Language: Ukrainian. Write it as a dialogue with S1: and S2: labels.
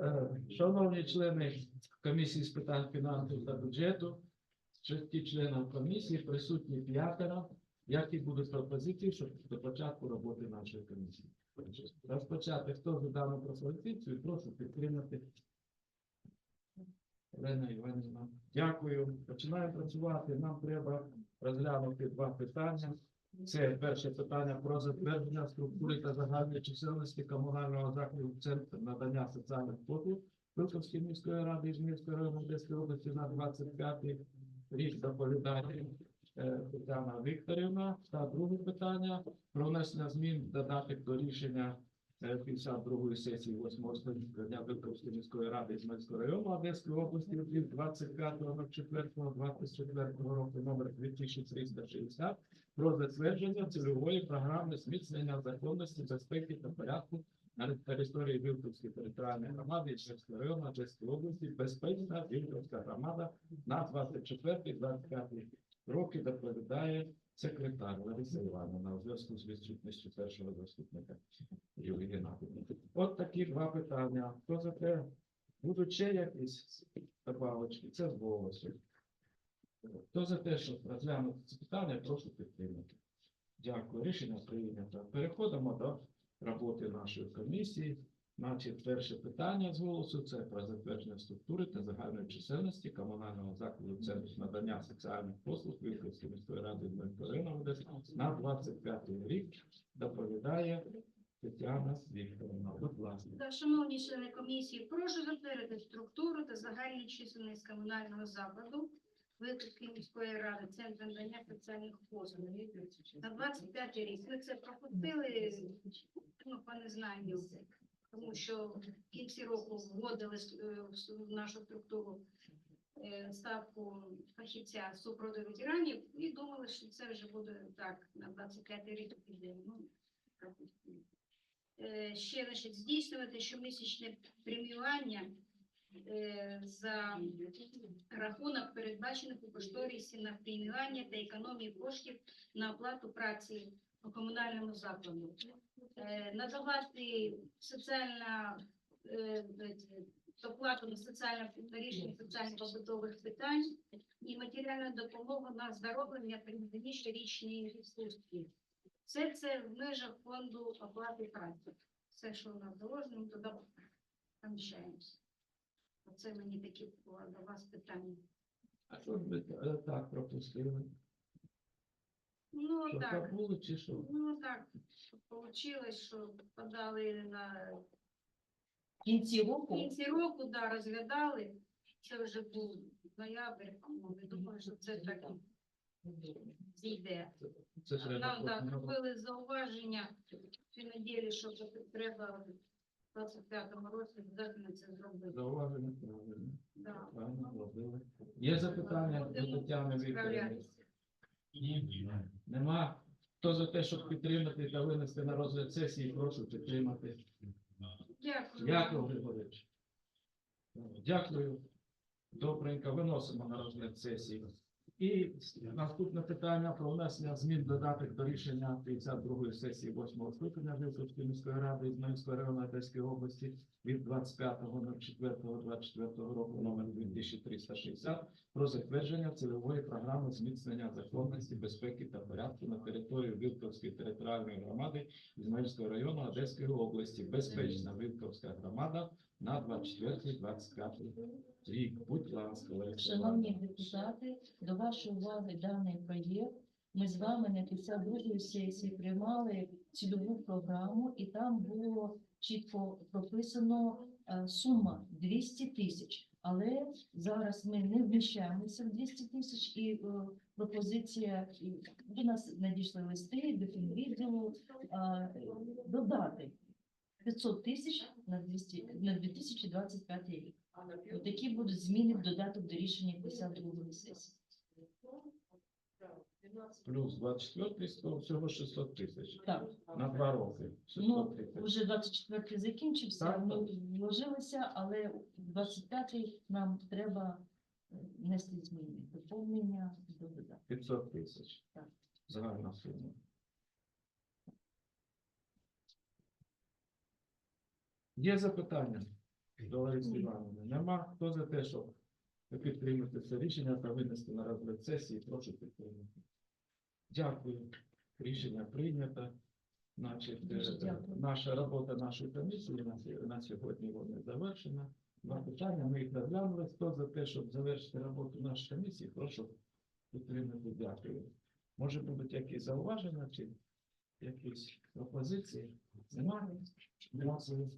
S1: Е, Шановні члени комісії з питань фінансів та бюджету, шести членів комісії присутні п'ятеро. Які будуть пропозиції щоб до початку роботи нашої комісії? Розпочати хто за дану пропозицію, прошу підтримати. Олена Іванівна, дякую. Починаємо працювати. Нам треба розглянути два питання. Це перше питання про затвердження структури та загальної чисельності комунального закладу Центр надання соціальних послуг Вилковської міської ради Ізмірської району Одеської області на 25 рік доповідає е, Тетяна Вікторівна. Та друге питання про внесення змін додаток до рішення 52-ї сесії 8 скликання Вилковської міської ради Ізмірського району Одеської області від 25.04.24 року номер 2360 про затвердження цільової програми зміцнення законності, безпеки та порядку на території Вілківської територіальної громади Ічерського району Одеської області. Безпечна Вілківська громада на 24-25 роки доповідає секретар Лариса Івановна у зв'язку з відсутністю першого заступника Юлії Геннадівни. От такі два питання. Хто за те? Будуть ще якісь добавочки? Це з голосу. Хто за те, щоб розглянути це питання, прошу підтримати. Дякую. Рішення прийнято. Переходимо до роботи нашої комісії. Значить, перше питання з голосу це про затвердження структури та загальної чисельності комунального закладу Центру надання соціальних послуг Вілківської міської ради Дмитровина на 25 рік доповідає Тетяна Вікторовна. Будь ласка.
S2: Шановні члени комісії, прошу затвердити структуру та загальну чисельність комунального закладу Виключної міської ради Центр надання соціальних послуг на 25 рік. Ви це пропустили ну, по незнанню, тому що в кінці року вводили е, в нашу структуру е, ставку фахівця супроти ветеранів і думали, що це вже буде так на 25 рік піде. Ну. Е, ще лише здійснювати щомісячне преміювання за рахунок передбачених у кошторисі на преміювання та економії коштів на оплату праці у комунальному закладу. Е, Надавати соціальна е, е, доплату на соціальне рішення соціально-побутових питань і матеріальну допомогу на оздоровлення та надання щорічної відпустки. Все це в межах фонду оплати праці. Все, що у нас заложено, ми туди поміщаємося. Оце мені такі були до вас питання.
S1: А що ж ви е, так пропустили?
S2: Ну
S1: Що
S2: так,
S1: забули чи що?
S2: ну так, вийшло, що подали на
S3: В кінці року
S2: кінці року, да, розглядали. Це вже був ноябрь, по-моєму, я думаю, що це так зійде.
S1: Це ж
S2: Нам так робили зауваження в неділі, що треба 25-му році обов'язково це зробити.
S1: зауваження правильно.
S2: Да.
S1: Правильно зробили. Є запитання до Тетяни Вікторівни?
S2: справлятися.
S1: Нема. Хто за те, щоб підтримати та винести на розгляд сесії, прошу підтримати.
S2: Дякую.
S1: Дякую, Григорич. Дякую. Добренько, виносимо на розгляд сесії. І наступне питання про внесення змін додаток до рішення 52-ї сесії 8-го скликання Вилковської міської ради Ізмаїльського району Одеської області від 25.04.24 року номер 2360 про затвердження цільової програми зміцнення законності, безпеки та порядку на території Вилковської територіальної громади Ізмаїльського району Одеської області. Безпечна Вилковська громада на 24-25 рік. Будь ласка,
S3: Шановні депутати, до вашої уваги даний проєкт. Ми з вами на 52-й сесії приймали цільову програму, і там було чітко прописано е, сума 200 тисяч. Але зараз ми не вміщаємося в 200 тисяч, і е, пропозиція і до нас надійшли листи до фінвідділу е, додати 500 тисяч на 200 на 2025 рік. Такі будуть зміни в додаток до рішення 52 сесії.
S1: Плюс 24 100, всього 600 тисяч.
S3: Так,
S1: На два роки. 600
S3: ну
S1: тисяч.
S3: вже 24 закінчився,
S1: Так,
S3: ми
S1: так.
S3: вложилися, але 25 нам треба е, внести зміни, доповнення до додатку.
S1: 500 тисяч.
S3: Так.
S1: Загальна сума. Є запитання до Лариси Івановни? Нема. Хто за те, щоб підтримати це рішення та винести на розгляд сесії, прошу підтримати. Дякую. Рішення прийнято. Значить, е,
S3: дякую.
S1: наша робота нашої комісії на, на сьогодні вона завершена. Два питання, ми їх розглянули. Хто за те, щоб завершити роботу нашої комісії, прошу підтримати. Дякую. Може будуть якісь зауваження чи якісь пропозиції? Немає? Дякую.